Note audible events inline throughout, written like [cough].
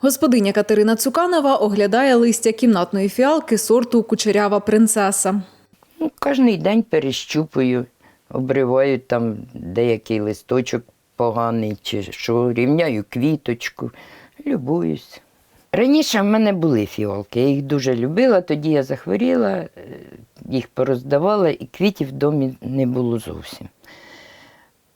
Господиня Катерина Цуканова оглядає листя кімнатної фіалки сорту кучерява принцеса. Ну, кожен день перещупую, обриваю там деякий листочок поганий, чи що, рівняю квіточку, любуюсь. Раніше в мене були фіалки, я їх дуже любила, тоді я захворіла, е, їх пороздавала, і квітів в домі не було зовсім.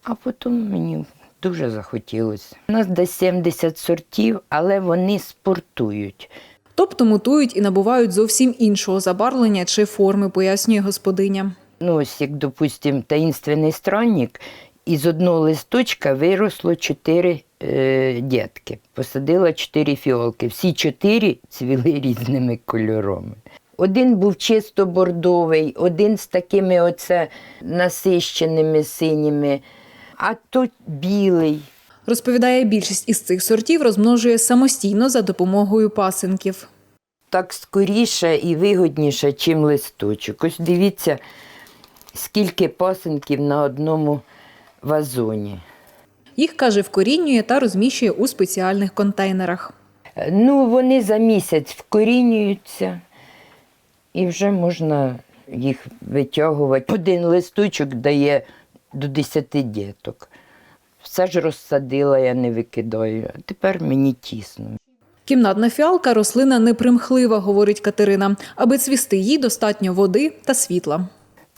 А потім мені дуже захотілося. У нас десь 70 сортів, але вони спортують. Тобто мутують і набувають зовсім іншого забарвлення чи форми, пояснює господиня. Ну, ось як, допустим, таїнственний странник, із одного листочка виросло чотири е, дітки. Посадила чотири фіолки. Всі чотири цвіли [laughs] різними кольорами. Один був чисто бордовий, один з такими оце насищеними синіми, а тут білий. Розповідає, більшість із цих сортів розмножує самостійно за допомогою пасинків. Так скоріше і вигодніше, чим листочок. Ось дивіться, скільки пасинків на одному вазоні. Їх, каже, вкорінює та розміщує у спеціальних контейнерах. Ну, вони за місяць вкорінюються і вже можна їх витягувати. Один листочок дає до 10 діток. Все ж розсадила, я не викидаю. А тепер мені тісно. Кімнатна фіалка рослина непримхлива, говорить Катерина. Аби цвісти їй достатньо води та світла.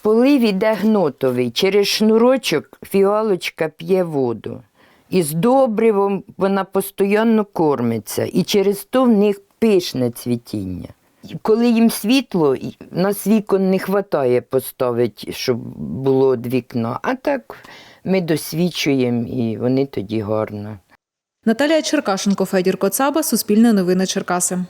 Полив іде гнотовий. Через шнурочок фіалочка п'є воду. І з добривом вона постійно кормиться, і через то в них пишне цвітіння. Коли їм світло, нас вікон не вистачає поставити, щоб було вікна. А так ми досвідчуємо і вони тоді гарно. Наталія Черкашенко, Федір Коцаба, Суспільне новини Черкаси.